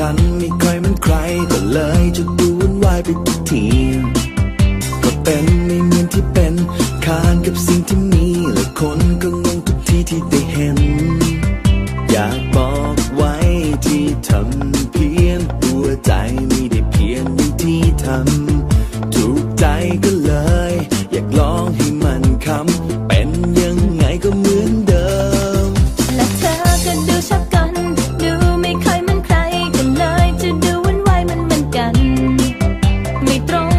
ฉันไม่คอยมันใครก็เลยจะดูวุ่นวายไปทุกทีก็เป็นไม่เหมือนที่เป็นคานกับสิ่งที่มีและคนก็งงทุกทีที่ได้เห็น อยากบอกไว้ที่ทำเพี้ยนตัวใจไม่ได้เพี้ยนอย่างที่ทำ mi.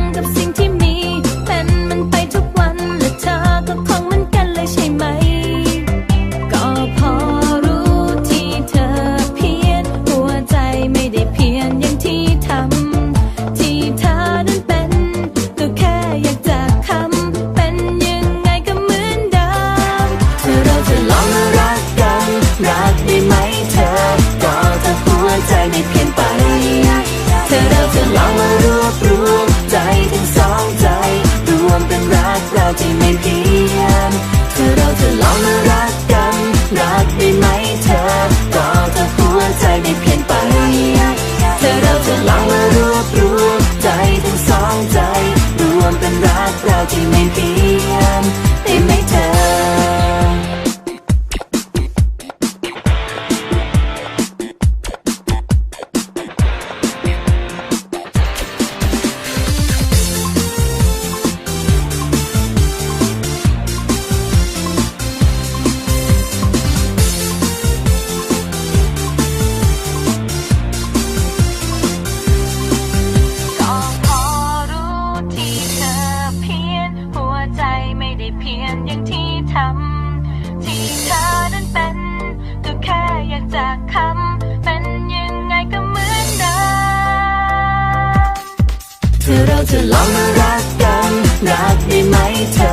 ลองมารักกัน รักได้ไหมเธอ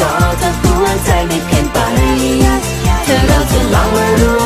ก็ถ้าหัวใจไม่เพี้ยนไปเธอเราจะลองมารู้